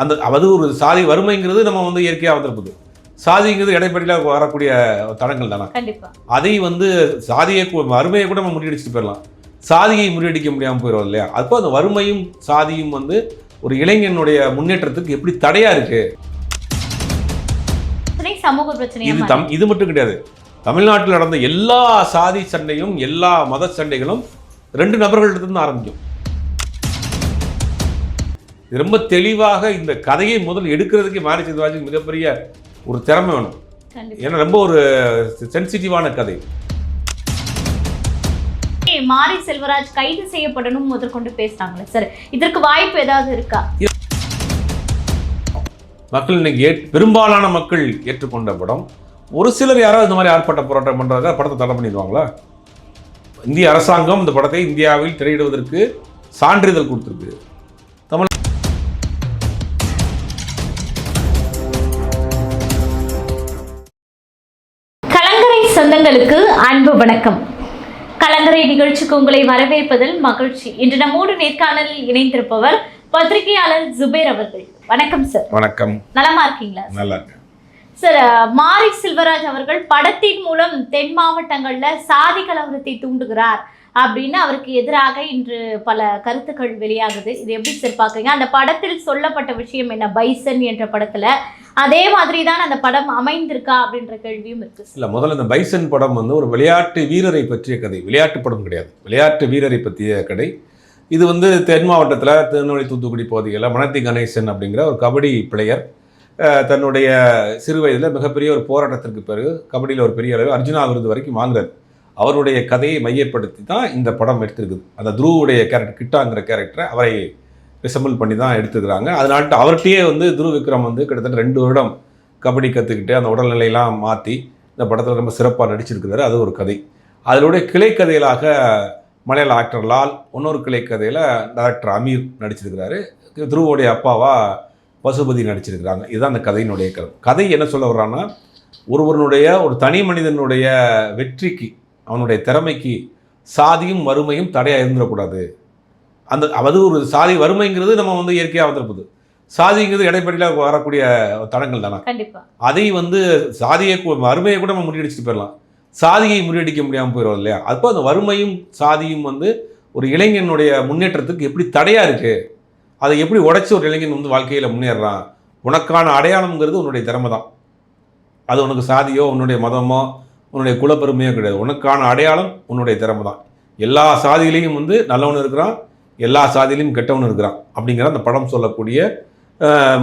அந்த அது ஒரு சாதி வறுமைங்கிறது நம்ம வந்து இயற்கையாக வந்திருக்குது. சாதிங்கிறது இடைப்படியில் வரக்கூடிய தடங்கள் தானே? அதை வந்து சாதியை வறுமையை கூட நம்ம முறியடிச்சுட்டு போயிடலாம். சாதியை முறியடிக்க முடியாமல் போயிடும் இல்லையா? அப்போ அந்த வறுமையும் சாதியும் வந்து ஒரு இளைஞனுடைய முன்னேற்றத்துக்கு எப்படி தடையா இருக்கு? பிரச்சனை சமூக பிரச்சனையா இது தம் இது மட்டும் கிடையாது. தமிழ்நாட்டில் நடந்த எல்லா சாதி சண்டையும் எல்லா மத சண்டைகளும் ரெண்டு நபர்களிடத்துல ஆரம்பிக்கும். இது ரொம்ப தெளிவாக இந்த கதையை முதல் எடுக்கிறதுக்கு மாரி சிவாஜிக்கு மிகப்பெரிய ஒரு திறமை வேணும். ஏன்னா ரொம்ப ஒரு சென்சிட்டிவான கதை. மாரி செல்வராஜ் கைது செய்யப்படணும் முதற்கொண்டு பேசுறாங்களே சார் இதற்கு வாய்ப்பு ஏதாவது இருக்கா? மக்கள் இன்னைக்கு பெரும்பாலான மக்கள் ஏற்றுக்கொண்ட படம். ஒரு சிலர் யாராவது இந்த மாதிரி ஆர்ப்பாட்ட போராட்டம் பண்ணுறதுக்காக படத்தை தடை பண்ணிடுவாங்களா? இந்திய அரசாங்கம் இந்த படத்தை இந்தியாவில் திரையிடுவதற்கு சான்றிதழ் கொடுத்துருக்கு. சொந்தங்களுக்கு அன்பு வணக்கம். கலங்கரை நிகழ்ச்சிக்கு உங்களை வரவேற்பதில் மகிழ்ச்சி. இன்று நம்மோடு நேர்காணலில் இணைந்திருப்பவர் பத்திரிகையாளர் ஜுபேர் அவர்கள். வணக்கம் சார் வணக்கம். நலமா இருக்கீங்களா நல்லா இருக்கு சார் மாரி செல்வராஜ் அவர்கள் படத்தின் மூலம் தென் மாவட்டங்கள்ல சாதி கலவரத்தை தூண்டுகிறார். அப்படின்னு அவருக்கு எதிராக இன்று பல கருத்துக்கள் வெளியாகுது. இது எப்படி சார் பார்க்குறீங்க? அந்த படத்தில் சொல்லப்பட்ட விஷயம் என்ன? பைசன் என்ற படத்தில் அதே மாதிரி தான் அந்த படம் அமைந்திருக்கா அப்படின்ற கேள்வியும் இருக்கு இல்லை முதல்ல இந்த பைசன் படம் வந்து ஒரு விளையாட்டு வீரரை பற்றிய கதை. விளையாட்டு படம் கிடையாது. விளையாட்டு வீரரை பற்றிய கதை. இது வந்து தென் மாவட்டத்தில் திருநெல்வேலி தூத்துக்குடி பகுதிகளில் மணத்தி கணேசன் அப்படிங்கிற ஒரு கபடி பிளேயர் தன்னுடைய சிறு வயதில் மிகப்பெரிய ஒரு போராட்டத்திற்கு பிறகு கபடியில் ஒரு பெரிய அளவு அர்ஜுனா விருது வரைக்கும் வாங்குறாரு அவருடைய கதையை மையப்படுத்தி தான் இந்த படம் எடுத்திருக்குது. அந்த துருவுடைய கேரக்டர் கிட்டாங்கிற கேரக்டரை அவரை ரிசம்பிள் பண்ணி தான் எடுத்துக்கிறாங்க அதனால அவர்கிட்டயே வந்து துரு விக்ரம் வந்து கிட்டத்தட்ட ரெண்டு வருடம் கபடி கற்றுக்கிட்டு அந்த உடல்நிலையெல்லாம் மாற்றி இந்த படத்தில் ரொம்ப சிறப்பாக நடிச்சிருக்கிறாரு. அது ஒரு கதை. அதனுடைய கிளை கதைகளாக மலையாள ஆக்டர் லால் இன்னொரு கிளை கதையில் அமீர் நடிச்சிருக்கிறாரு. துருவோடைய அப்பாவா பசுபதி நடிச்சிருக்கிறாங்க. இதுதான் அந்த கதையினுடைய கதை. கதை என்ன சொல்ல வர்றான்னா ஒருவனுடைய ஒரு தனி மனிதனுடைய வெற்றிக்கு அவனுடைய திறமைக்கு சாதியும் வறுமையும் தடையாக இருந்துடக்கூடாது. அந்த அது ஒரு சாதி வறுமைங்கிறது நம்ம வந்து இயற்கையாக வந்திருப்பது. சாதிங்கிறது இடைப்படியில் வரக்கூடிய தடங்கள் தானே? கண்டிப்பா. அதை வந்து சாதியை வறுமையை கூட நம்ம முறியடிச்சுட்டு போயிடலாம். சாதியை முறியடிக்க முடியாமல் போயிடும் இல்லையா? அப்போ அந்த வறுமையும் சாதியும் வந்து ஒரு இளைஞனுடைய முன்னேற்றத்துக்கு எப்படி தடையாக இருக்குது அதை எப்படி உடைச்சி ஒரு இளைஞன் வந்து வாழ்க்கையில் முன்னேறுறான்? உனக்கான அடையாளம்ங்கிறது உன்னுடைய திறமை தான் அது உனக்கு சாதியோ உன்னுடைய மதமோ உன்னுடைய குலப்பெருமையோ கிடையாது. உனக்கான அடையாளம் உன்னுடைய திறமை தான் எல்லா சாதியிலையும் வந்து நல்லவன் இருக்கிறான் எல்லா சாதியிலையும் கெட்டவன் இருக்கிறான் அப்படிங்கிற அந்த படம் சொல்லக்கூடிய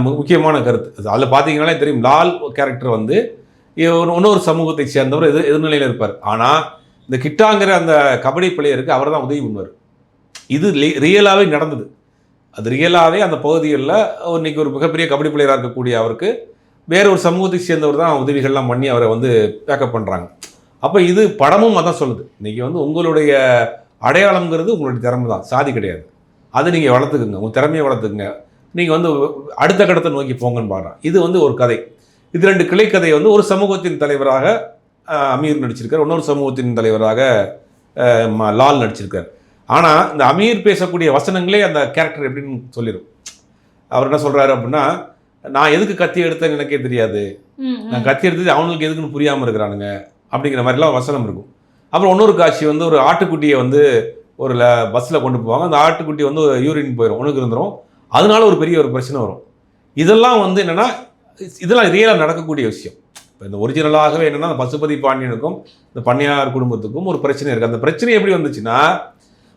மு- முக்கியமான கருத்து. அதில் பார்த்தீங்கன்னாலே தெரியும் லால் கேரக்டர் வந்து ஒரு இன்னொரு சமூகத்தை சேர்ந்தவர் எதிர் எதிர்நிலையில் இருப்பார். ஆனால் இந்த கிட்டாங்கிற அந்த கபடி பிளேயருக்கு அவர் தான் உதவி பண்ணுவார். இது ரியலாகவே நடந்தது. அது ரியலாகவே அந்த பகுதிகளில் இன்னைக்கு ஒரு மிகப்பெரிய கபடி பிளேயராக இருக்கக்கூடிய அவருக்கு வேற ஒரு சமூகத்தை சேர்ந்தவர் தான் உதவிகள்லாம் பண்ணி அவரை வந்து பேக்கப் பண்ணுறாங்க அப்போ இது படமும் அதான் சொல்லுது. இன்னைக்கு வந்து உங்களுடைய அடையாளம்ங்கிறது உங்களுடைய திறமை தான் சாதி கிடையாது. அதை நீங்கள் வளர்த்துக்குங்க. உங்கள் திறமையை வளர்த்துக்குங்க. நீங்கள் வந்து அடுத்த கடத்தை நோக்கி போங்கன்னு பாடுறான். இது வந்து ஒரு கதை. இது ரெண்டு கிளைக்கதை வந்து ஒரு சமூகத்தின் தலைவராக அமீர் நடிச்சிருக்கார். இன்னொரு சமூகத்தின் தலைவராக லால் நடிச்சிருக்கார். ஆனால் இந்த அமீர் பேசக்கூடிய வசனங்களே அந்த கேரக்டர் எப்படின்னு சொல்லிடும் அவர் என்ன சொல்கிறாரு அப்படின்னா நான் எதுக்கு கத்தி எடுத்தேன்னு எனக்கே தெரியாது. நான் கத்தி எடுத்தது அவனுக்கு எதுக்குன்னு புரியாமல் இருக்கிறானுங்க. அப்படிங்கிற மாதிரிலாம் வசனம் இருக்கும். அப்புறம் இன்னொரு காட்சி வந்து ஒரு ஆட்டுக்குட்டியை வந்து ஒரு பஸ்ஸில் கொண்டு போவாங்க. அந்த ஆட்டுக்குட்டி வந்து யூரின் போயிடும் உனக்கு இருந்துரும். அதனால ஒரு பெரிய ஒரு பிரச்சனை வரும். இதெல்லாம் வந்து என்னென்னா இதெல்லாம் ரியலாக நடக்கக்கூடிய விஷயம். இப்போ இந்த ஒரிஜினலாகவே என்னென்னா அந்த பசுபதி பாண்டியனுக்கும் இந்த பண்ணையார் குடும்பத்துக்கும் ஒரு பிரச்சனை இருக்குது அந்த பிரச்சனை எப்படி வந்துச்சுன்னா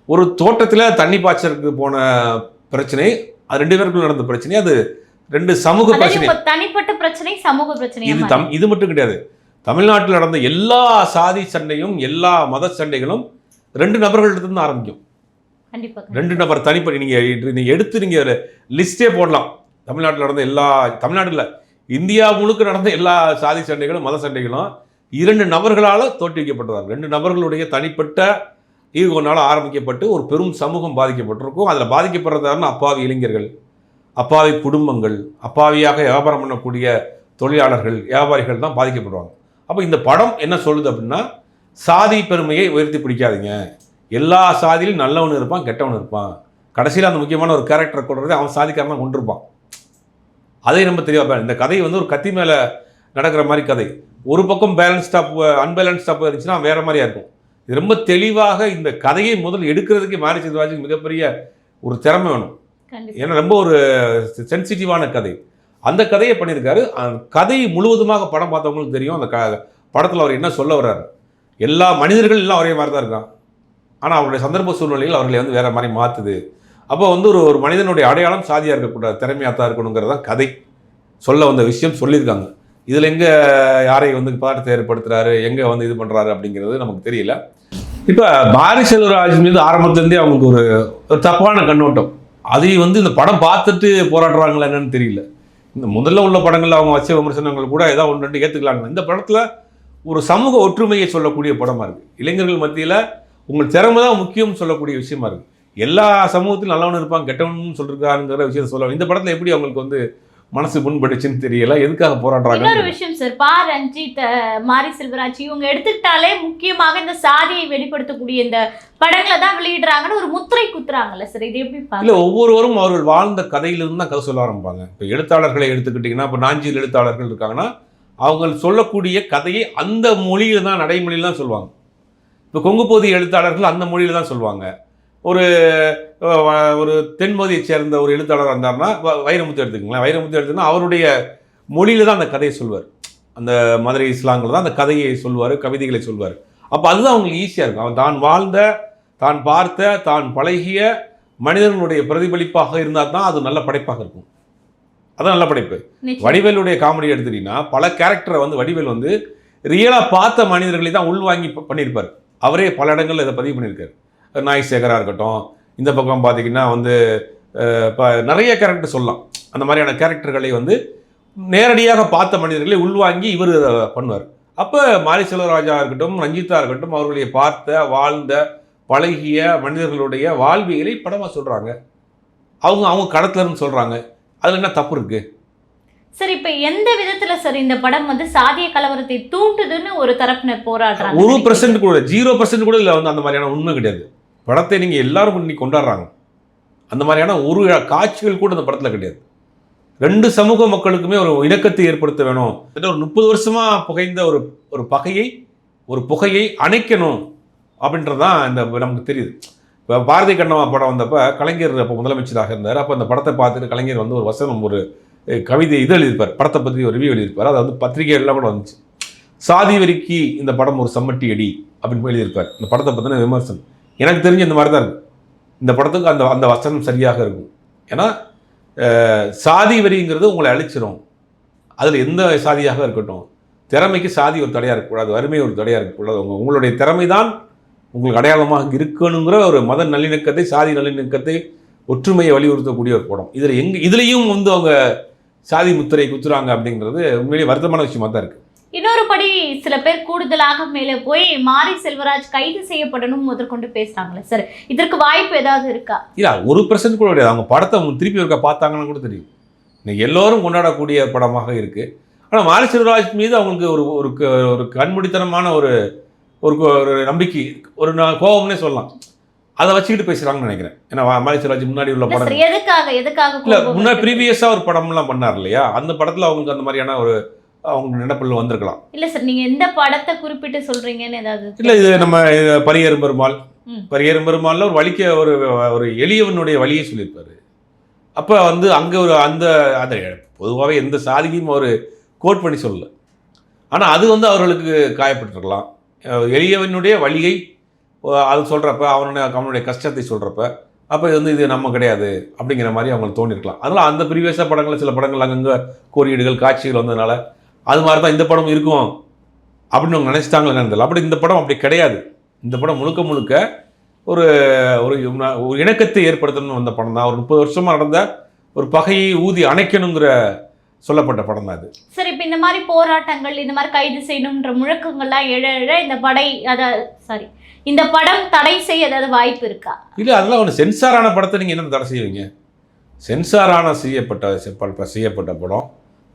ஒரு தோட்டத்தில் தண்ணி பாய்ச்சறதுக்கு போன பிரச்சனை அது ரெண்டு பேருக்குள்ள நடந்த பிரச்சனை அது ரெண்டு சமூக பிரச்சனை. தனிப்பட்ட பிரச்சனை சமூக பிரச்சனையா இது தம் இது மட்டும் கிடையாது. தமிழ்நாட்டில் நடந்த எல்லா சாதி சண்டையும் எல்லா மத சண்டைகளும் ரெண்டு நபர்களிடத்துல ஆரம்பிக்கும். ரெண்டு நபர் தனிப்படி நீங்கள் நீங்கள் எடுத்து நீங்கள் லிஸ்டே போடலாம். தமிழ்நாட்டில் நடந்த எல்லா தமிழ்நாட்டில் இந்தியா முழுக்க நடந்த எல்லா சாதி சண்டைகளும் மத சண்டைகளும் இரண்டு நபர்களால் தோற்றுவிக்கப்பட்டதாகும் ரெண்டு நபர்களுடைய தனிப்பட்ட ஈகோனால் ஆரம்பிக்கப்பட்டு ஒரு பெரும் சமூகம் பாதிக்கப்பட்டிருக்கும். அதில் பாதிக்கப்படுறதாருன்னா அப்பாவி இளைஞர்கள் அப்பாவி குடும்பங்கள் அப்பாவியாக வியாபாரம் பண்ணக்கூடிய தொழிலாளர்கள் வியாபாரிகள் தான் பாதிக்கப்படுவாங்க. அப்போ இந்த படம் என்ன சொல்லுது அப்படின்னா சாதி பெருமையை உயர்த்தி பிடிக்காதீங்க. எல்லா சாதியிலும் நல்லவன் இருப்பான் கெட்டவன் இருப்பான். கடைசியில் அந்த முக்கியமான ஒரு கேரக்டரை கொண்டு அவன் சாதிக்காரனா கொண்டிருப்பான் அதை நம்ம தெளிவாக இந்த கதை வந்து ஒரு கத்தி மேலே நடக்கிற மாதிரி கதை. ஒரு பக்கம் பேலன்ஸ் ஸ்டாப் அன்பேலன்ஸ் ஸ்டாப் இருந்துச்சுன்னா வேற மாதிரியா இருக்கும். இது ரொம்ப தெளிவாக இந்த கதையை முதல் எடுக்கிறதுக்கே மாரி செல்வராஜுக்கு மிகப்பெரிய ஒரு திறமை வேணும். ஏன்னா ரொம்ப ஒரு சென்சிட்டிவான கதை. அந்த கதையை பண்ணியிருக்காரு. அந்த கதை முழுவதுமாக படம் பார்த்தவங்களுக்கு தெரியும். அந்த க படத்தில் அவர் என்ன சொல்ல வர்றாரு. எல்லா மனிதர்கள் எல்லாம் ஒரே மாதிரி தான் இருக்கான் ஆனால் அவருடைய சந்தர்ப்ப சூழ்நிலையில் அவர்களை வந்து வேறு மாதிரி மாற்றுது அப்போ வந்து ஒரு ஒரு மனிதனுடைய அடையாளம் சாதியாக இருக்கக்கூடாது. திறமையாக தான் இருக்கணுங்கிறது தான் கதை. சொல்ல வந்த விஷயம் சொல்லியிருக்காங்க. இதில் எங்கே யாரை வந்து பதட்டத்தை ஏற்படுத்துறாரு? எங்கே வந்து இது பண்ணுறாரு அப்படிங்கிறது நமக்கு தெரியல. இப்போ பாரி செல்வராஜ் மீது ஆரம்பத்துலேருந்தே அவங்களுக்கு ஒரு ஒரு தப்பான கண்ணோட்டம். அதை வந்து இந்த படம் பார்த்துட்டு போராடுறாங்களா என்னன்னு தெரியல. இந்த முதல்ல உள்ள படங்களில் அவங்க வச்ச விமர்சனங்கள் கூட ஏதாவது ஒன்று ரெண்டு ஏற்றுக்கலாங்க இந்த படத்தில் ஒரு சமூக ஒற்றுமையை சொல்லக்கூடிய படமாக இருக்குது இளைஞர்கள் மத்தியில் உங்கள் திறமை தான் முக்கியம் சொல்லக்கூடிய விஷயமா இருக்குது எல்லா சமூகத்திலும் நல்லவனும் இருப்பாங்க கெட்டவனும் சொல்லிருக்காருங்கிற விஷயத்த சொல்லலாம். இந்த படத்தில் எப்படி அவங்களுக்கு வந்து மனசு முன்பட்டுச்சுன்னு தெரியல. எதுக்காக போராடுறாங்க இன்னொரு விஷயம் சார் பா. ரஞ்சித் மாரி செல்வராஜ் இவங்க எடுத்துக்கிட்டாலே முக்கியமாக இந்த சாதியை வெளிப்படுத்தக்கூடிய இந்த படங்களை தான் வெளியிடுறாங்கன்னு ஒரு முத்திரை குத்துறாங்கல்ல சார் இது எப்படி இல்லை ஒவ்வொருவரும் அவர்கள் வாழ்ந்த கதையிலிருந்து தான் கதை சொல்ல ஆரம்பிப்பாங்க. இப்போ எழுத்தாளர்களை எடுத்துக்கிட்டிங்கன்னா இப்போ நாஞ்சில் எழுத்தாளர்கள் இருக்காங்கன்னா அவங்க சொல்லக்கூடிய கதையை அந்த மொழியில் தான் நடைமொழியில் தான் சொல்லுவாங்க. இப்போ கொங்குப்போதி எழுத்தாளர்கள் அந்த மொழியில் தான் சொல்லுவாங்க. ஒரு ஒரு தென்மதியைச் சேர்ந்த ஒரு எழுத்தாளர் இருந்தார்னா வ- வைரமுத்து எடுத்துக்கங்களேன். வைரமுத்து எடுத்துன்னா அவருடைய மொழியில் தான் அந்த கதையை சொல்வார். அந்த மதுரை இஸ்லாங்கில் தான் அந்த கதையை சொல்வார் கவிதைகளை சொல்வார். அப்போ அதுதான் அவங்களுக்கு ஈஸியாக இருக்கும். அவன் தான் வாழ்ந்த தான் பார்த்த தான் பழகிய மனிதனுடைய பிரதிபலிப்பாக இருந்தால் தான் அது நல்ல படைப்பாக இருக்கும். அதான் நல்ல படைப்பு. வடிவேலுடைய காமெடி எடுத்துட்டீங்கன்னா பல கேரக்டரை வந்து வடிவேல் வந்து ரியலாக பார்த்த மனிதர்களை தான் உள்வாங்கி பண்ணியிருப்பார். அவரே பல இடங்கள்ல இதை பதிவு பண்ணியிருக்காரு. நாய் சேகராக இருக்கட்டும் இந்த பக்கம் பார்த்தீங்கன்னா வந்து இப்போ நிறைய கேரக்டர் சொல்லலாம். அந்த மாதிரியான கேரக்டர்களை வந்து நேரடியாக பார்த்த மனிதர்களை உள்வாங்கி இவர் பண்ணுவார். அப்போ மாரி செல்வராஜா இருக்கட்டும் ரஞ்சிதா இருக்கட்டும் அவர்களை பார்த்த வாழ்ந்த பழகிய மனிதர்களுடைய வாழ்வியலை படமாக சொல்கிறாங்க அவங்க அவங்க கடத்துல இருந்து சொல்கிறாங்க அதில் என்ன தப்பு இருக்குது சார் இப்ப எந்த விதத்துல சார் இந்த படம் வந்து சாதிய கலவரத்தை தூண்டுதுன்னு ஒரு தரப்பினர் போராடுறாங்க? ஒரு பர்சன்ட் கூட ஜீரோ பர்சன்ட் கூட இதில் வந்து அந்த மாதிரியான உண்மை கிடையாது. படத்தை நீங்கள் எல்லாரும் இன்னைக்கு கொண்டாடுறாங்க. அந்த மாதிரியான ஒரு காட்சிகள் கூட அந்த படத்தில் கிடையாது. ரெண்டு சமூக மக்களுக்குமே ஒரு இணக்கத்தை ஏற்படுத்த வேணும். கிட்டத்தட்ட ஒரு முப்பது வருஷமாக புகைந்த ஒரு ஒரு பகையை ஒரு புகையை அணைக்கணும் அப்படின்றது தான் இந்த நமக்கு தெரியுது. இப்போ பாரதி கண்ணம்மா படம் வந்தப்போ கலைஞர் அப்போ முதலமைச்சராக இருந்தார். அப்போ அந்த படத்தை பார்த்துட்டு கலைஞர் வந்து ஒரு வசனம் ஒரு கவிதை இது எழுதியிருப்பார். படத்தை பற்றி ஒரு ரிவ்யூ எழுதியிருப்பார். அது வந்து பத்திரிகை கூட வந்துச்சு. சாதி வரிக்கு இந்த படம் ஒரு சம்மட்டி அடி அப்படின்னு போய் எழுதியிருப்பார். இந்த படத்தை பற்றின விமர்சனம். எனக்கு தெரிஞ்ச இந்த மாதிரி தான் இருக்கும் இந்த படத்துக்கு அந்த அந்த வசனம் சரியாக இருக்கும். ஏன்னா சாதி வரிங்கிறது உங்களை அழிச்சிரும். அதில் எந்த சாதியாக இருக்கட்டும். திறமைக்கு சாதி ஒரு தடையாக இருக்கக்கூடாது வறுமை ஒரு தடையாக இருக்கக்கூடாது உங்கள் உங்களுடைய திறமை தான் உங்களுக்கு அடையாளமாக இருக்கணுங்கிற ஒரு மத நல்லிணக்கத்தை சாதி நல்லிணக்கத்தை ஒற்றுமையை வலியுறுத்தக்கூடிய ஒரு படம். இதில் எங்கே இதுலேயும் வந்து அவங்க சாதி முத்திரை குத்துறாங்க அப்படிங்கிறது உண்மையிலேயே வருத்தமான விஷயமாக தான் இருக்குது இன்னொரு படி சில பேர் கூடுதலாக மேலே போய் மாரி செல்வராஜ் கைது செய்யப்படணும் முதற்கொண்டு பேசுறாங்களே சார். இதற்கு வாய்ப்பு ஏதாவது இருக்கா? இல்லை ஒரு பர்சன்ட் கூட கிடையாது அவங்க படத்தை அவங்க திருப்பி இருக்க பார்த்தாங்கன்னு கூட தெரியும். இன்னைக்கு எல்லோரும் கொண்டாடக்கூடிய படமாக இருக்குது ஆனால் மாரி செல்வராஜ் மீது அவங்களுக்கு ஒரு ஒரு ஒரு கண்மூடித்தனமான ஒரு ஒரு ஒரு நம்பிக்கை ஒரு கோபம்னே சொல்லலாம். அதை வச்சுக்கிட்டு பேசுகிறாங்கன்னு நினைக்கிறேன். ஏன்னா மாரி செல்வராஜ் முன்னாடி உள்ள படம். எதுக்காக எதுக்காக இல்லை முன்னாடி? ப்ரீவியஸாக ஒரு படம்லாம் பண்ணார் இல்லையா? அந்த படத்தில் அவங்களுக்கு அந்த மாதிரியான ஒரு அவங்க நினைப்பில் வந்திருக்கலாம். இல்ல சார் நீங்க எந்த படத்தை குறிப்பிட்டு சொல்றீங்கன்னு ஏதாவது இல்லை இது நம்ம பரியரும் பெருமாள். பரியரும் பெருமாள்ல ஒரு வலிக்க ஒரு ஒரு எளியவனுடைய வழியை சொல்லியிருப்பாரு. அப்போ வந்து அங்கே ஒரு அந்த அந்த பொதுவாகவே எந்த சாதியும் ஒரு கோட் பண்ணி சொல்லல. ஆனால் அது வந்து அவர்களுக்கு காயப்பட்டிருக்கலாம். எளியவனுடைய வழியை அது சொல்கிறப்ப அவனுடைய அவனுடைய கஷ்டத்தை சொல்கிறப்ப அப்போ இது வந்து இது நம்ம கிடையாது அப்படிங்கிற மாதிரி அவங்களுக்கு தோணிருக்கலாம். அதனால் அந்த ப்ரீவியஸாக படங்கள் சில படங்கள் அங்கங்கே கோரியீடுகள் காட்சிகள் வந்ததுனால அது மாதிரி தான் இந்த படம் இருக்கும் அப்படின்னு அவங்க நினச்சிட்டாங்களே தெரியல. அப்படி இந்த படம் அப்படி கிடையாது. இந்த படம் முழுக்க முழுக்க ஒரு ஒரு இணக்கத்தை ஏற்படுத்தணும்னு வந்த படம் தான். ஒரு முப்பது வருஷமாக நடந்த ஒரு பகையை ஊதி அணைக்கணுங்கிற சொல்லப்பட்ட படம் தான் அது. சார் இப்ப இந்த மாதிரி போராட்டங்கள் இந்த மாதிரி கைது செய்யணும்ன்ற முழக்கங்கள்லாம் எழ எழ இந்த படை அத சாரி இந்த படம் தடை செய்ய ஏதாவது வாய்ப்பு இருக்கா? இல்லை அதெல்லாம் ஒன்று சென்சாரான படத்தை நீங்கள் என்ன தடை செய்வீங்க? சென்சாரான செய்யப்பட்ட செய்யப்பட்ட படம்.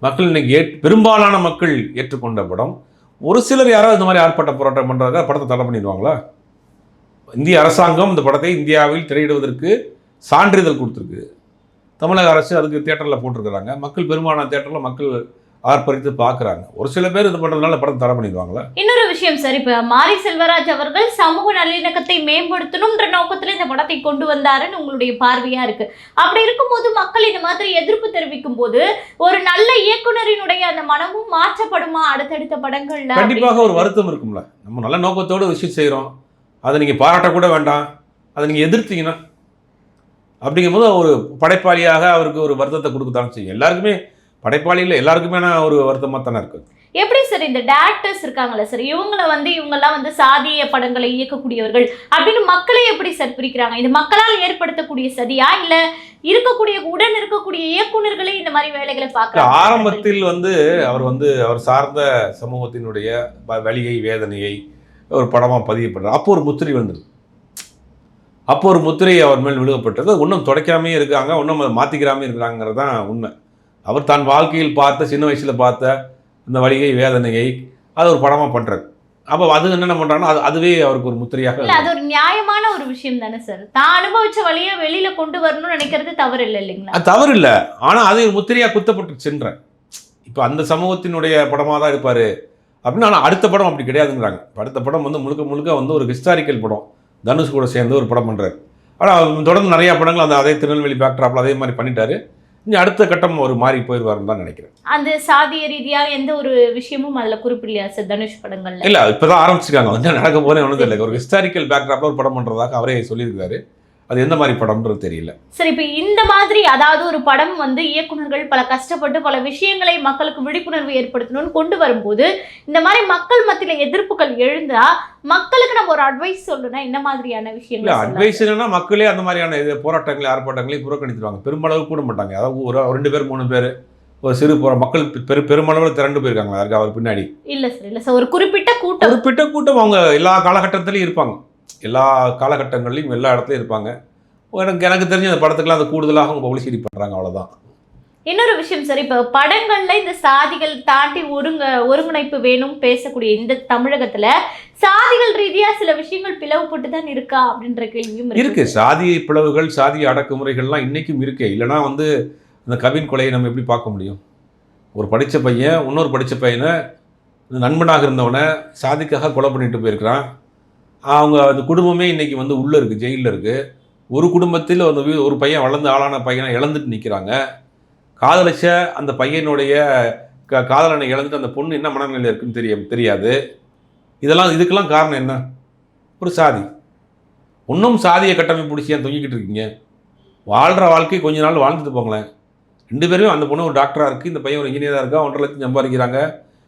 மக்கள் இன்னைக்கு ஏற் பெரும்பாலான மக்கள் ஏற்றுக்கொண்ட படம். ஒரு சிலர் யாராவது இந்த மாதிரி ஆர்ப்பாட்ட போராட்டம் பண்ணுறாங்க படத்தை தடை பண்ணிடுவாங்களா? இந்திய அரசாங்கம் இந்த படத்தை இந்தியாவில் திரையிடுவதற்கு சான்றிதழ் கொடுத்துருக்கு. தமிழக அரசு அதுக்கு தேட்டரில் போட்டிருக்கிறாங்க. மக்கள் பெரும்பாலான தேட்டரில் மக்கள் ஆர்ப்பரித்து பார்க்குறாங்க. ஒரு சில பேர் இது பண்ணுறதுனால படம் தடை பண்ணிடுவாங்களா இன்னொரு விஷயம் சார் இப்ப மாரி செல்வராஜ் அவர்கள் சமூக நல்லிணக்கத்தை மேம்படுத்தணும்ன்ற நோக்கத்துல இந்த படத்தை கொண்டு வந்தாருன்னு உங்களுடைய பார்வையா இருக்கு. அப்படி இருக்கும்போது மக்கள் இந்த மாதிரி எதிர்ப்பு தெரிவிக்கும் போது ஒரு நல்ல இயக்குனரினுடைய அந்த மனமும் மாற்றப்படுமா அடுத்தடுத்த படங்கள்ல? கண்டிப்பாக ஒரு வருத்தம் இருக்கும்ல. நம்ம நல்ல நோக்கத்தோடு விஷயம் செய்கிறோம் அதை நீங்கள் பாராட்டக்கூட வேண்டாம். அதை நீங்கள் எதிர்த்தீங்கன்னா அப்படிங்கும்போது ஒரு படைப்பாளியாக அவருக்கு ஒரு வருத்தத்தை கொடுக்கத்தான் செய்யும். எல்லாருக்குமே படைப்பாளியில் எல்லாருக்குமே ஒரு வருத்தமாக தானே இருக்குது எப்படி சார் இந்த டேரக்டர்ஸ் இருக்காங்கல்ல சார்? இவங்கள வந்து இவங்கெல்லாம் வந்து சாதிய படங்களை இயக்கக்கூடியவர்கள் அப்படின்னு மக்களை எப்படி சார் பிரிக்கிறாங்க? இது மக்களால் ஏற்படுத்தக்கூடிய சதியா? இல்ல இருக்கக்கூடிய உடன் இருக்கக்கூடிய இயக்குனர்களே இந்த மாதிரி வேலைகளை பார்க்க ஆரம்பத்தில் வந்து அவர் வந்து அவர் சார்ந்த சமூகத்தினுடைய வ- வலியை வேதனையை ஒரு படமாக பதிவு பண்ணுறார் அப்போ ஒரு முத்திரை வந்தது அப்போ ஒரு முத்திரை அவர் மேல் விழுகப்பட்டது. இன்னும் தொடக்காமே இருக்காங்க இன்னும் அதை மாற்றிக்கிறாமே இருக்கிறாங்கிறது தான் உண்மை. அவர் தான் வாழ்க்கையில் பார்த்த சின்ன வயசில் பார்த்த அந்த வலியை வேதனையை அது ஒரு படமாக பண்ணுறாரு அப்போ அது என்னென்ன பண்ணுறாங்கன்னா அது அதுவே அவருக்கு ஒரு முத்திரையாக அது ஒரு நியாயமான ஒரு விஷயம் தானே சார் தான் அனுபவிச்ச வழியை வெளியில கொண்டு வரணும்னு நினைக்கிறது தவறு இல்லை இல்லைங்களா? அது தவறு இல்லை. ஆனால் அது முத்திரையாக குத்தப்பட்டு சென்றேன். இப்போ அந்த சமூகத்தினுடைய படமாக தான் இருப்பார். அப்படின்னு ஆனால் அடுத்த படம் அப்படி கிடையாதுங்கிறாங்க. அடுத்த படம் வந்து முழுக்க முழுக்க வந்து ஒரு ஹிஸ்டாரிக்கல் படம். தனுஷ் கூட சேர்ந்து ஒரு படம் பண்ணுறாரு ஆனால் தொடர்ந்து நிறையா படங்கள் அந்த அதே திருநெல்வேலி பேக்ட்ராப்பில் அதே மாதிரி பண்ணிட்டாரு. அடுத்த கட்டம் ஒரு மாறி போயிடுவாருன்னு தான் நினைக்கிறேன். அந்த சாதிய ரீதியா எந்த ஒரு விஷயமும் அதுல குறிப்பிடலையா சார் தனுஷ் படங்கள்ல? இல்லை இப்போ தான் ஆரம்பிச்சிருக்காங்க. வந்து நடக்க போதே ஒன்றும் தெரியல. ஒரு ஹிஸ்டாரிக்கல் பேக்ட்ராப்பில் ஒரு படம் பண்ணுறதாக அவரே சொல்லியிருக்காரு அது எந்த மாதிரி படம்ன்றது தெரியல. சரி இப்ப இந்த மாதிரி அதாவது ஒரு படம் வந்து இயக்குனர்கள் பல கஷ்டப்பட்டு பல விஷயங்களை மக்களுக்கு விழிப்புணர்வு ஏற்படுத்தணும்னு கொண்டு வரும்போது இந்த மாதிரி மக்கள் மத்தியில எதிர்ப்புகள் எழுந்தா மக்களுக்கு நம்ம ஒரு அட்வைஸ் சொல்லணும்னா என்ன மாதிரியான விஷயங்கள்? அட்வைஸ் என்னன்னா மக்களே அந்த மாதிரியான இது போராட்டங்களை ஆர்ப்பாட்டங்களையும் புறக்கணித்துருவாங்க. பெருமளவு கூட மாட்டாங்க. அதாவது ஒரு ஒரு ரெண்டு பேர் மூணு பேர் ஒரு சிறு போற மக்கள் பெரு பெருமளவில் திரண்டு போயிருக்காங்க. யாருக்கு அவர் பின்னாடி. இல்ல சார் இல்ல சார் ஒரு குறிப்பிட்ட கூட்டம். குறிப்பிட்ட கூட்டம் அவங்க எல்லா காலகட்டத்திலையும் இருப்பாங்க. எல்லா காலகட்டங்கள்லையும் எல்லா இடத்துலையும் இருப்பாங்க. எனக்கு எனக்கு தெரிஞ்ச அந்த படத்துக்குலாம் அது கூடுதலாக அவங்க பப்ளிசிட்டி பண்ணுறாங்க அவ்வளோதான் இன்னொரு விஷயம் சார் இப்ப படங்கள்ல இந்த சாதிகள் தாண்டி ஒருங்க ஒருங்கிணைப்பு வேணும் பேசக்கூடிய இந்த தமிழகத்துல சாதிகள் ரீதியா சில விஷயங்கள் பிளவுபட்டு தான் இருக்கா அப்படின்ற கேள்வியும் இருக்கு. சாதிய பிளவுகள் சாதிய அடக்குமுறைகள்லாம் இன்னைக்கும் இருக்கு. இல்லைனா வந்து அந்த கவின் கொலையை நம்ம எப்படி பார்க்க முடியும்? ஒரு படித்த பையன் இன்னொரு படித்த பையனை நண்பனாக இருந்தவனை சாதிக்காக கொலை பண்ணிட்டு போயிருக்கிறான். அவங்க அந்த குடும்பமே இன்னைக்கு வந்து உள்ளே இருக்குது ஜெயிலில் இருக்குது ஒரு குடும்பத்தில் அந்த வீ- ஒரு பையன் வளர்ந்த ஆளான பையனை இழந்துட்டு நிற்கிறாங்க காதலிச்ச அந்த பையனுடைய க காதலனை இழந்துட்டு அந்த பொண்ணு என்ன மனநிலையில் இருக்குன்னு தெரிய தெரியாது. இதெல்லாம் இதுக்கெல்லாம் காரணம் என்ன? ஒரு சாதி. இன்னும் சாதியை கட்டமைப்பு பிடிச்சி ஏன் தொங்கிக்கிட்டு இருக்கீங்க? வாழ்கிற வாழ்க்கை கொஞ்ச நாள் வாழ்ந்துட்டு போங்களேன். ரெண்டு பேருமே அந்த பொண்ணு ஒரு டாக்டராக இருக்குது இந்த பையன் ஒரு இன்ஜினியராக இருக்கா ஒன்றரை லட்சம் சம்பாதிக்கிறாங்க.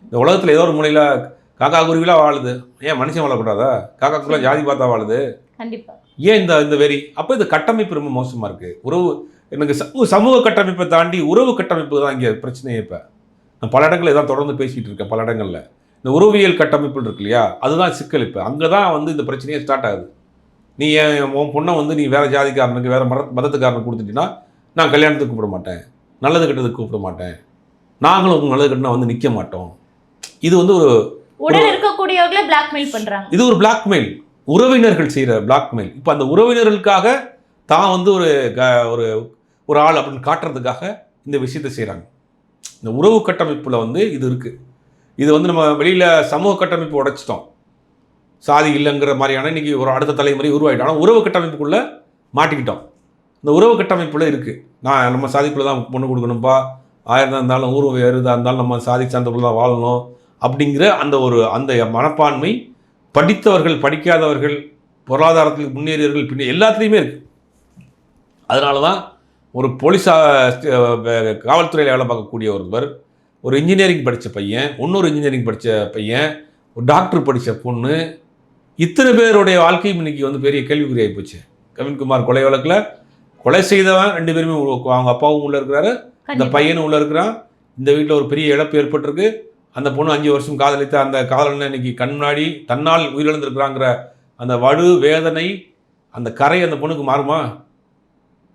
இந்த உலகத்தில் ஏதோ ஒரு மூலையில் காக்கா குருவிலாம் வாழுது. ஏன் மனுஷன் வாழக்கூடாதா? காக்கா குருவிலாம் ஜாதி பார்த்தா வாழுது. கண்டிப்பா. ஏன் இந்த இந்த வெறி? அப்போ இந்த கட்டமைப்பு ரொம்ப மோசமாக இருக்குது உறவு எனக்கு சமூக சமூக கட்டமைப்பை தாண்டி உறவு கட்டமைப்பு தான் இங்கே பிரச்சனையே இப்போ. நான் பல இடங்களில் இதான் தொடர்ந்து பேசிகிட்டு இருக்கேன் பல இடங்களில். இந்த உறவியல் கட்டமைப்பு இருக்கு இல்லையா? அதுதான் சிக்கல் இப்போ. அங்கே தான் வந்து இந்த பிரச்சனையே ஸ்டார்ட் ஆகுது. நீ என் உன் பொண்ணை வந்து நீ வேறு ஜாதிக்காரனுக்கு வேறு மத மதத்துக்காரனுக்கு கொடுத்துட்டீங்கன்னா நான் கல்யாணத்துக்கு கூப்பிட மாட்டேன். நல்லது கெட்டதுக்கு கூப்பிட மாட்டேன். நாங்களும் உங்கள் நல்லது கெட்டனா வந்து நிற்க மாட்டோம். இது வந்து ஒரு உடன் இருக்கக்கூடியவர்களை பிளாக்மெயில் பண்றாங்க. இது ஒரு பிளாக்மெயில் உறவினர்கள் செய்கிற பிளாக்மெயில் இப்போ அந்த உறவினர்களுக்காக தான் வந்து ஒரு ஒரு ஒரு ஆள் அப்படின்னு காட்டுறதுக்காக இந்த விஷயத்தை செய்கிறாங்க இந்த உறவு கட்டமைப்பில் வந்து இது இருக்குது இது வந்து நம்ம வெளியில் சமூக கட்டமைப்பு உடைச்சிட்டோம். சாதி இல்லைங்கிற மாதிரியான இன்னைக்கு ஒரு அடுத்த தலைமுறை உருவாயிட்டோம் ஆனால் உறவு கட்டமைப்புக்குள்ளே மாட்டிக்கிட்டோம். இந்த உறவு கட்டமைப்புல இருக்குது நான் நம்ம சாதிக்குள்ளே தான் பொண்ணு கொடுக்கணும்ப்பா ஆயிரம் இருந்தாலும் ஊர் வேறு இருந்தாலும் நம்ம சாதி சார்ந்தக்குள்ள தான் வாழணும். அப்படிங்கிற அந்த ஒரு அந்த மனப்பான்மை படித்தவர்கள் படிக்காதவர்கள் பொருளாதாரத்தில் முன்னேறியவர்கள் பின்னே எல்லாத்துலேயுமே இருக்குது அதனால தான் ஒரு போலீஸ் காவல்துறையில் வேலை பார்க்கக்கூடிய ஒருவர் ஒரு இன்ஜினியரிங் படித்த பையன் இன்னொரு இன்ஜினியரிங் படித்த பையன் ஒரு டாக்டர் படித்த பொண்ணு இத்தனை பேருடைய வாழ்க்கையும் இன்னைக்கு வந்து பெரிய கேள்விக்குறியாகி போச்சு. கவின்குமார் கொலை வழக்கில் கொலை செய்தவன் ரெண்டு பேருமே அவங்க அப்பாவும் உள்ளே இருக்கிறாரு இந்த. பையனும் உள்ளே இருக்கிறான். இந்த வீட்டில் ஒரு பெரிய இழப்பு ஏற்பட்டிருக்கு. அந்த பொண்ணு அஞ்சு வருஷம் காதலித்த அந்த காதலனை இன்னைக்கு கண்ணாடி தன்னால் உயிரிழந்திருக்கிறாங்கிற அந்த வடு வேதனை அந்த கரை அந்த பொண்ணுக்கு மாறுமா?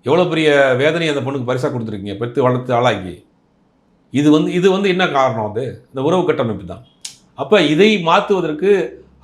எவ்வளோ பெரிய வேதனை அந்த பொண்ணுக்கு பரிசாக கொடுத்துருக்கீங்க பெற்று வளர்த்து ஆளாக்கி. இது வந்து இது வந்து என்ன காரணம் அது? இந்த உறவு கட்டமைப்பு தான். அப்போ இதை மாற்றுவதற்கு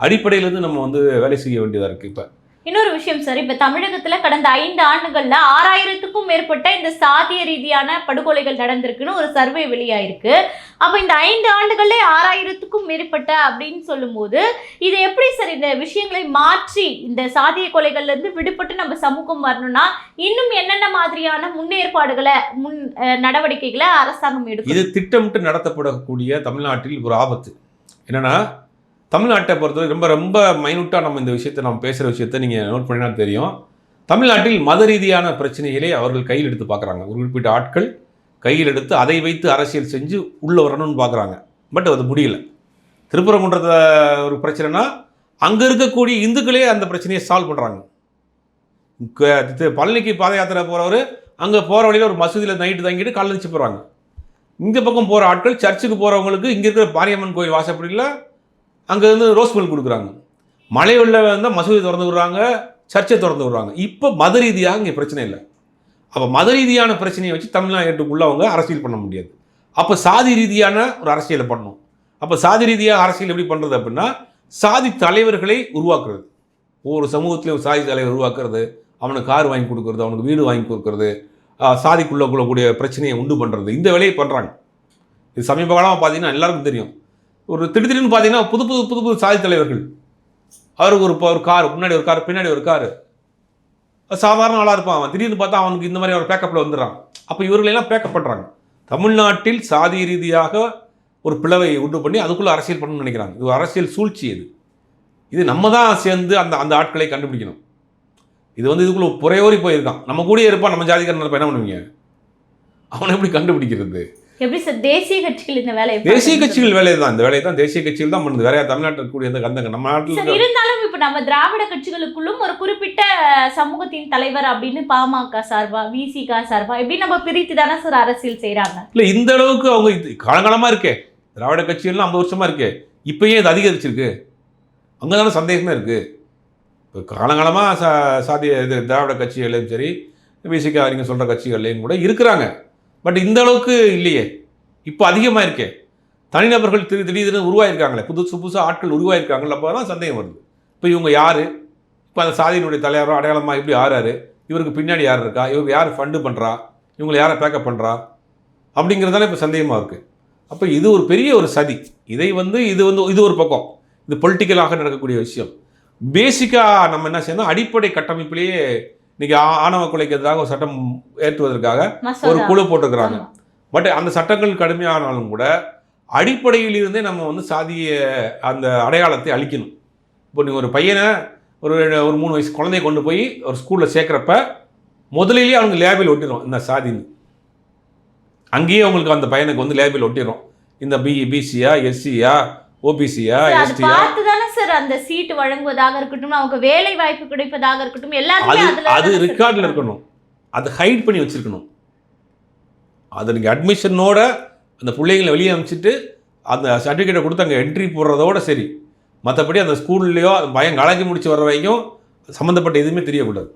அடிப்படையிலேருந்து நம்ம வந்து வேலை செய்ய வேண்டியதாக இருக்குது இப்போ. இன்னொரு விஷயம் சார் இப்போ தமிழகத்தில் கடந்த ஐந்து ஆண்டுகள்ல ஆறாயிரத்துக்கும் மேற்பட்ட இந்த சாதிய ரீதியான படுகொலைகள் நடந்திருக்குன்னு ஒரு சர்வே வெளியாயிருக்கு. அப்போ இந்த ஐந்து ஆண்டுகளே ஆறாயிரத்துக்கும் மேற்பட்ட அப்படின்னு சொல்லும்போது இது எப்படி சார் இந்த விஷயங்களை மாற்றி இந்த சாதிய கொலைகள்ல இருந்து விடுபட்டு நம்ம சமூகம் வரணும்னா இன்னும் என்னென்ன மாதிரியான முன்னேற்பாடுகளை முன் அஹ், நடவடிக்கைகளை அரசாங்கம் எடுக்கும்? இது திட்டமிட்டு நடத்தப்படக்கூடிய தமிழ்நாட்டில் ஒரு ஆபத்து. என்னன்னா தமிழ்நாட்டை பொறுத்தவரை ரொம்ப ரொம்ப மைனூட்டாக நம்ம இந்த விஷயத்தை நம்ம பேசுகிற விஷயத்தை நீங்கள் நோட் பண்ணினா தெரியும். தமிழ்நாட்டில் மத ரீதியான பிரச்சனைகளை அவர்கள் கையில் எடுத்து பார்க்குறாங்க. ஒரு குறிப்பிட்ட ஆட்கள் கையில் எடுத்து அதை வைத்து அரசியல் செஞ்சு உள்ளே வரணும்னு பார்க்குறாங்க. பட் அது முடியல. திருப்பரங்குன்றத ஒரு பிரச்சனைனா அங்கே இருக்கக்கூடிய இந்துக்களே அந்த பிரச்சனையை சால்வ் பண்ணுறாங்க பழனிக்கு பாத யாத்திரை போகிறவர் அங்கே போகிற வழியில் ஒரு மசூதியில் நைட்டு தங்கிட்டு காலைல போகிறாங்க இந்த பக்கம் போகிற ஆட்கள் சர்ச்சுக்கு போகிறவங்களுக்கு இங்கே இருக்கிற பாரியம்மன் கோயில் வாசப்படியில் அங்கே இருந்து ரோஸ் மில் கொடுக்குறாங்க. மழை வெள்ள மசூதி திறந்து விடுறாங்க சர்ச்சை திறந்து விடுறாங்க. இப்போ மத ரீதியாக இங்கே பிரச்சனை இல்லை. அப்போ மத ரீதியான பிரச்சனையை வச்சு தமிழ்நாட்டுக்குள்ளே அவங்க அரசியல் பண்ண முடியாது. அப்போ சாதி ரீதியான ஒரு அரசியலை பண்ணணும். அப்போ சாதி ரீதியாக அரசியல் எப்படி பண்ணுறது அப்படின்னா சாதி தலைவர்களை உருவாக்குறது. ஒவ்வொரு சமூகத்திலையும் ஒரு சாதி தலைவர் உருவாக்குறது அவனுக்கு கார் வாங்கி கொடுக்குறது அவனுக்கு வீடு வாங்கி கொடுக்கறது சாதிக்குள்ளே கூடிய பிரச்சனையை உண்டு பண்ணுறது இந்த வேலையை பண்ணுறாங்க இது சமீப காலமாக பார்த்தீங்கன்னா எல்லாருக்கும் தெரியும். ஒரு திடீர்னு பார்த்தீங்கன்னா புது புது புது புது சாதி தலைவர்கள். அவருக்கு ஒரு ஒரு கார் முன்னாடி ஒரு கார் பின்னாடி ஒரு கார். சாதாரண ஆளாக இருப்பான் அவன். திடீர்னு பார்த்தா அவனுக்கு இந்த மாதிரி ஒரு பேக்கப்பில் வந்துடுறான். அப்போ இவர்களெல்லாம் பேக்கப் பண்ணுறாங்க தமிழ்நாட்டில் சாதி ரீதியாக ஒரு பிளவை உண்டு பண்ணி அதுக்குள்ளே அரசியல் பண்ணணும்னு நினைக்கிறாங்க. இது ஒரு அரசியல் சூழ்ச்சி இது. இது நம்ம தான் சேர்ந்து அந்த அந்த ஆட்களை கண்டுபிடிக்கணும். இது வந்து இதுக்குள்ளே புறையோரி போயிருக்கான். நம்ம கூடயே இருப்பான். நம்ம ஜாதிக்காரன் என்ன பண்ணுவீங்க? அவனை எப்படி கண்டுபிடிக்கிறது? எப்படி சார் தேசிய கட்சிகள் இந்த வேலையை தேசிய? கட்சிகள் வேலையை தான் இந்த வேலையை தான் தேசிய கட்சிகள் தான் பண்ணுது. வேற தமிழ்நாட்டில் இருக்கக்கூடிய அந்த அந்த நம்ம நாட்டில் இருந்தாலும் இப்ப நம்ம திராவிட கட்சிகளுக்குள்ளும் ஒரு குறிப்பிட்ட சமூகத்தின் தலைவர் அப்படின்னு பாமக சார்பா விசிக சார்பா எப்படி நம்ம பிரித்து தானே சார் அரசியல் செய்றாங்க? இல்லை இந்த அளவுக்கு அவங்க காலங்காலமாக இருக்கே. திராவிட கட்சிகள்லாம் ஐம்பது வருஷமா இருக்கே. இப்பயே இது அதிகரிச்சிருக்கு? அங்கே தானே சந்தேகமே இருக்கு. இப்போ காலங்காலமாக சா சாதி இது திராவிட கட்சிகளையும் சரி விசிகா நீங்கள் சொல்கிற கட்சிகள்லையும் கூட இருக்கிறாங்க. பட் இந்த அளவுக்கு இல்லையே. இப்போ அதிகமாக இருக்கே. தனிநபர்கள் திடீர் திடீர்னு உருவாயிருக்காங்களே. புதுசு புதுசாக ஆட்கள் உருவாயிருக்காங்களே அப்போ தான் சந்தேகம் வருது. இப்போ இவங்க யார்? இப்போ அந்த சாதியினுடைய தலைவரோ அடையாளமாக இப்படி ஆறாரு? இவருக்கு பின்னாடி யார் இருக்கா? இவருக்கு யார் ஃபண்டு பண்ணுறா இவங்களை யாரை பேக்கப் பண்ணுறா அப்படிங்கிறதால இப்போ சந்தேகமாக இருக்குது அப்போ இது ஒரு பெரிய ஒரு சதி. இதை வந்து இது வந்து இது ஒரு பக்கம். இது பொலிட்டிக்கலாக நடக்கக்கூடிய விஷயம். பேசிக்காக நம்ம என்ன செய்யணும் அடிப்படை கட்டமைப்பிலேயே இன்னைக்கு ஆணவ கொலைக்கு எதிராக ஒரு சட்டம் ஏற்றுவதற்காக ஒரு குழு போட்டிருக்கிறாங்க. பட் அந்த சட்டங்கள் கடுமையானாலும் கூட அடிப்படையில் இருந்தே நம்ம வந்து சாதிய அந்த அடையாளத்தை அழிக்கணும். இப்போ நீங்கள் ஒரு பையனை ஒரு ஒரு மூணு வயசு குழந்தைய கொண்டு போய் ஒரு ஸ்கூலில் சேர்க்குறப்ப முதலிலேயே அவங்க லேபிள் ஒட்டிடும் இந்த சாதின்னு. அங்கேயே அவங்களுக்கு அந்த பையனுக்கு வந்து லேபிள் ஒட்டிடும் இந்த பி பிசியா எஸ்சியா ஓபிசியா எஸ்டியா பார்த்து தானே சார் அந்த சீட்டு வழங்குவதாக இருக்கட்டும் நமக்கு வேலை வாய்ப்பு கிடைப்பதாக இருக்கட்டும் எல்லாத்துமே அது ரெக்கார்டில். இருக்கணும். அதை ஹைட் பண்ணி வச்சிருக்கணும். அதை நீங்கள் அட்மிஷனோட அந்த பிள்ளைங்களை வெளியே அனுப்பிச்சிட்டு அந்த சர்டிஃபிகேட்டை கொடுத்து அங்கே என்ட்ரி போடுறதோட சரி. மற்றபடி அந்த ஸ்கூல்லையோ பையன் காலேஜ் முடிச்சு வர்ற வரைக்கும் சம்மந்தப்பட்ட எதுவுமே தெரியக்கூடாது.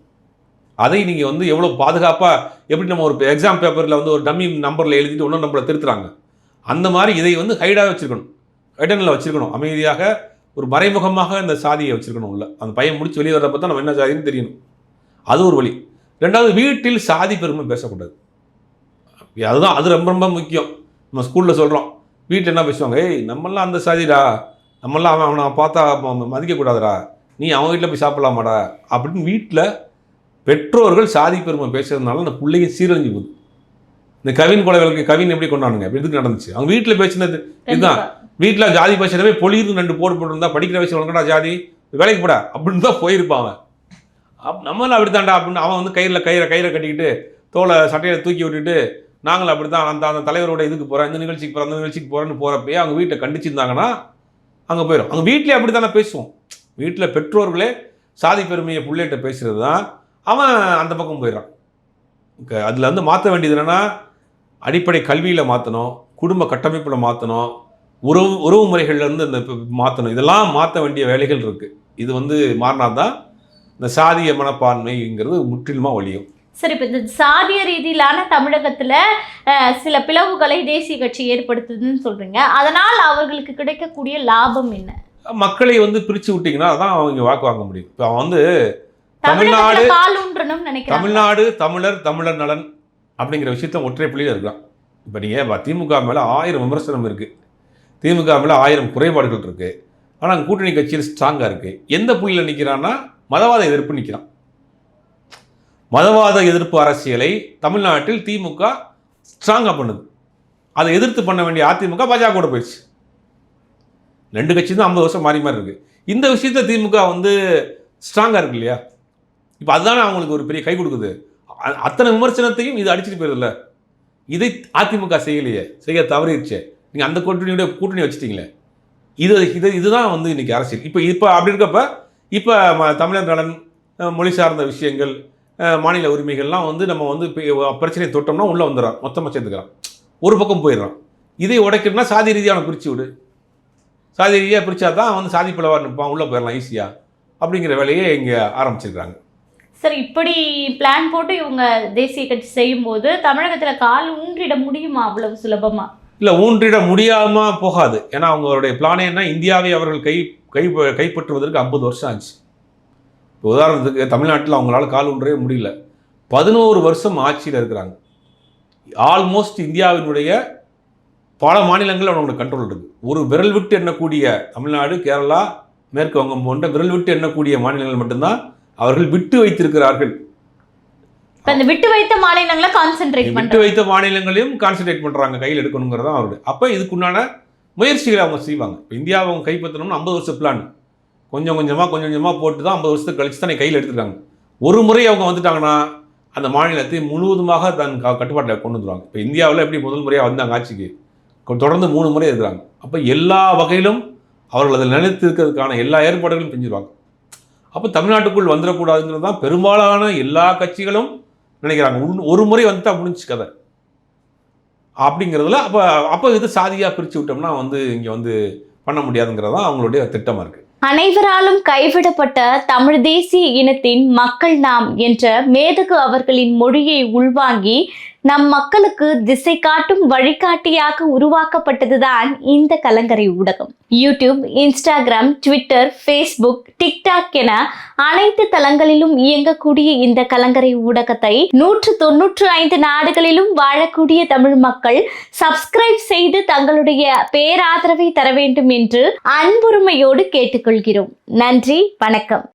அதை நீங்கள் வந்து எவ்வளோ பாதுகாப்பாக எப்படி நம்ம ஒரு எக்ஸாம் பேப்பரில் வந்து ஒரு டம்மி நம்பரில் எழுதிட்டு இன்னொரு நம்பரில் திருத்துறாங்க. அந்த மாதிரி இதை வந்து ஹைடாக வச்சுருக்கணும். ஹைடனில் வச்சுருக்கணும். அமைதியாக ஒரு மறைமுகமாக இந்த சாதியை வச்சுருக்கணும் உள்ள. அந்த பையன் முடிச்சு வெளியே வரப்போ தான் நம்ம என்ன சாதின்னு தெரியணும். அது ஒரு வழி. ரெண்டாவது வீட்டில் சாதி பெருமை பேசக்கூடாது. அதுதான் அது ரொம்ப ரொம்ப முக்கியம். நம்ம ஸ்கூலில் சொல்கிறோம் வீட்டில் என்ன பேசுவாங்க? ஏய் நம்மளாம் அந்த சாதிடா. நம்மளாம் அவன் அவனை பார்த்தா மதிக்கக்கூடாதுடா. நீ அவன் வீட்டில் போய் சாப்பிடலாமாடா? அப்படின்னு வீட்டில் பெற்றோர்கள் சாதி பெருமை பேசுறதுனால அந்த பிள்ளைங்க சீரழிஞ்சு போகுது. இந்த கவின் கொலைகளுக்கு கவின் எப்படி கொண்டாடுங்க? எதுக்கு நடந்துச்சு? அவங்க வீட்டில் பேசினது இதுதான். வீட்டில் ஜாதி பேசுறவே பொலியிருந்து ரெண்டு போடு போட்டிருந்தா படிக்கிற வயசு உனக்கடா ஜாதி? வேலைக்கு போடா. அப்படின்னு தான் போயிருப்பான் அவன். அப் நம்மளும் அப்படித்தான்டா அப்படின்னு அவன் வந்து கயிறில் கயிறை கயிறை கட்டிக்கிட்டு தோலை சட்டையை தூக்கி விட்டுட்டு நாங்களும் அப்படி தான் அந்த அந்த தலைவரோட இதுக்கு போகிறோம் இந்த நிகழ்ச்சிக்கு போகிறோம் அந்த நிகழ்ச்சிக்கு போகிறேன்னு போகிறப்பயே அவங்க வீட்டை கண்டிச்சிருந்தாங்கன்னா அங்கே போயிடும் அவங்க வீட்டிலே அப்படி தானே பேசுவோம். வீட்டில் பெற்றோர்களே சாதி பெருமையை பிள்ளைகிட்ட பேசுகிறது தான் அவன் அந்த பக்கம் போயிடுறான். அதில் வந்து மாற்ற வேண்டியது என்னென்னா அடிப்படை கல்வியில் மாற்றணும் குடும்ப கட்டமைப்பில் மாற்றணும் உறவு உறவு முறைகள்லேருந்து இந்த மாற்றணும் இதெல்லாம் மாற்ற வேண்டிய வேலைகள் இருக்குது இது வந்து மாறினா தான் இந்த சாதிய மனப்பான்மைங்கிறது முற்றிலுமாக ஒழியும். சரி இப்ப இந்த சாதிய ரீதியிலான தமிழகத்துல சில பிளவுகளை தேசிய கட்சி ஏற்படுத்துதுன்னு சொல்றீங்க. அதனால் அவர்களுக்கு கிடைக்கக்கூடிய லாபம் என்ன? மக்களை வந்து பிரித்து விட்டிங்கன்னா அதான் அவங்க வாக்கு வாங்க முடியும். இப்போ அவன் வந்து தமிழ்நாடு தமிழ்நாடு தமிழர் தமிழர் நலன் அப்படிங்கிற விஷயத்த ஒற்றை புள்ளியில் இருக்கலாம். இப்போ நீங்கள் திமுக மேலே ஆயிரம் விமர்சனம் இருக்குது திமுக மேலே ஆயிரம் குறைபாடுகள் இருக்குது ஆனால் கூட்டணி கட்சியில் ஸ்ட்ராங்காக இருக்குது எந்த புள்ளியில் நிற்கிறான்னா மதவாத எதிர்ப்பு நிற்கிறான் மதவாத எதிர்ப்பு அரசியலை தமிழ்நாட்டில் திமுக ஸ்ட்ராங்காக பண்ணுது. அதை எதிர்த்து பண்ண வேண்டிய அதிமுக பாஜக கூட போயிடுச்சு. ரெண்டு கட்சி தான் ஐம்பது வருஷம் மாறி மாறி இருக்குது இந்த விஷயத்த திமுக வந்து ஸ்ட்ராங்காக இருக்கு இல்லையா? இப்போ அதுதானே அவங்களுக்கு ஒரு பெரிய கை கொடுக்குது. அத்தனை விமர்சனத்தையும் இது அடிச்சுட்டு போயிருதுல்ல? இதை அதிமுக செய்யலையே. செய்ய தவறிடுச்சே. நீங்கள் அந்த கூட்டணியோட கூட்டணி வச்சுட்டீங்களே. இது இது இதுதான் வந்து இன்றைக்கி அரசியல். இப்போ இப்போ அப்படி இருக்கப்ப இப்போ ம- தமிழர் நலன் மொழி சார்ந்த விஷயங்கள் மாநில உரிமைகள்லாம் வந்து நம்ம வந்து இப்போ பிரச்சனையை தொட்டோம்னா உள்ளே வந்துடுறான். மொத்தமாக சேர்த்துக்கிறான் ஒரு பக்கம் போயிடுறான். இதை உடைக்கணும்னா சாதி ரீதியான பிரித்து விடு. சாதி ரீதியாக பிரித்தா தான் வந்து சாதி பிளவாக நிற்பான் உள்ளே போயிடலாம் ஈஸியாக அப்படிங்கிற வேலையை இங்கே ஆரம்பிச்சிருக்காங்க. சார் இப்படி பிளான் போட்டு இவங்க தேசிய கட்சி செய்யும் போது கால் ஊன்றிட முடியுமா அவ்வளவு சுலபமா? இல்லை ஊன்றிட முடியாமல் போகாது. ஏன்னா அவங்களுடைய பிளானே என்ன இந்தியாவை அவர்கள் கை கை கைப்பற்றுவதற்கு ஐம்பது வருஷம் ஆச்சு. இப்போ உதாரணத்துக்கு தமிழ்நாட்டில் அவங்களால கால் ஊன்றவே முடியல. பதினோரு வருஷம் ஆட்சியில் இருக்கிறாங்க. ஆல்மோஸ்ட் இந்தியாவினுடைய பல மாநிலங்கள் அவங்களோட கண்ட்ரோல் இருக்குது ஒரு விரல் விட்டு எண்ணக்கூடிய தமிழ்நாடு கேரளா மேற்கு வங்கம் போன்ற விரல் விட்டு எண்ணக்கூடிய மாநிலங்கள் மட்டும்தான் அவர்கள் விட்டு வைத்திருக்கிறார்கள். இந்த விட்டு வைத்த மாநிலங்களை கான்சென்ட்ரேட் விட்டு வைத்த மாநிலங்களையும் கான்சென்ட்ரேட் பண்ணுறாங்க கையில் எடுக்கணுங்கிறது தான் அவருடைய. அப்போ இதுக்குண்டான முயற்சிகளை அவங்க செய்வாங்க. இப்போ இந்தியாவை அவங்க கைப்பற்றணும்னு ஐம்பது வருஷம் பிளான் கொஞ்சம் கொஞ்சமாக கொஞ்சம் கொஞ்சமாக போட்டு தான் ஐம்பது வருஷத்துக்கு கழிச்சு தானே கையில் எடுத்துருக்காங்க. ஒரு முறை அவங்க வந்துட்டாங்கன்னா அந்த மாநிலத்தை முழுவதுமாக தன் க- கட்டுப்பாட்டில் கொண்டு வந்துருவாங்க. இப்போ இந்தியாவில் எப்படி முதல் முறையாக வந்தாங்க ஆட்சிக்கு? தொடர்ந்து மூணு முறை இருக்கிறாங்க அப்போ எல்லா வகையிலும் அவர்கள் அதில் நிலைத்து இருக்கிறதுக்கான எல்லா ஏற்பாடுகளும் செஞ்சிருவாங்க அப்போ தமிழ்நாட்டுக்குள் வந்துடக்கூடாதுங்கிறது தான் பெரும்பாலான எல்லா கட்சிகளும் நினைக்கிறாங்க. உன்- ஒரு முறை வந்துட்டா முடிஞ்சு கதை. அப்படிங்கிறதுல அப்போ அப்போ இது சாதியாக பிரித்து விட்டோம்னா வந்து இங்கே வந்து பண்ண முடியாதுங்கிறது தான் அவங்களுடைய திட்டமாக இருக்குது அனைவராலும் கைவிடப்பட்ட தமிழ் தேசிய இனத்தின் மக்கள் நாம் என்ற மேதகு அவர்களின் மொழியை உள்வாங்கி நம் மக்களுக்கு திசை காட்டும் வழிகாட்டியாக உருவாக்கப்பட்டதுதான் இந்த கலங்கரை ஊடகம். YouTube Instagram Twitter Facebook TikTok என அனைத்து தளங்களிலும் இயங்கக்கூடிய இந்த கலங்கரை ஊடகத்தை நூற்று தொன்னூற்று ஐந்து நாடுகளிலும் வாழக்கூடிய தமிழ் மக்கள் சப்ஸ்கிரைப் செய்து தங்களுடைய பேராதரவை தர வேண்டும் என்று அன்புரிமையோடு கொள்கிறோம் நன்றி வணக்கம்.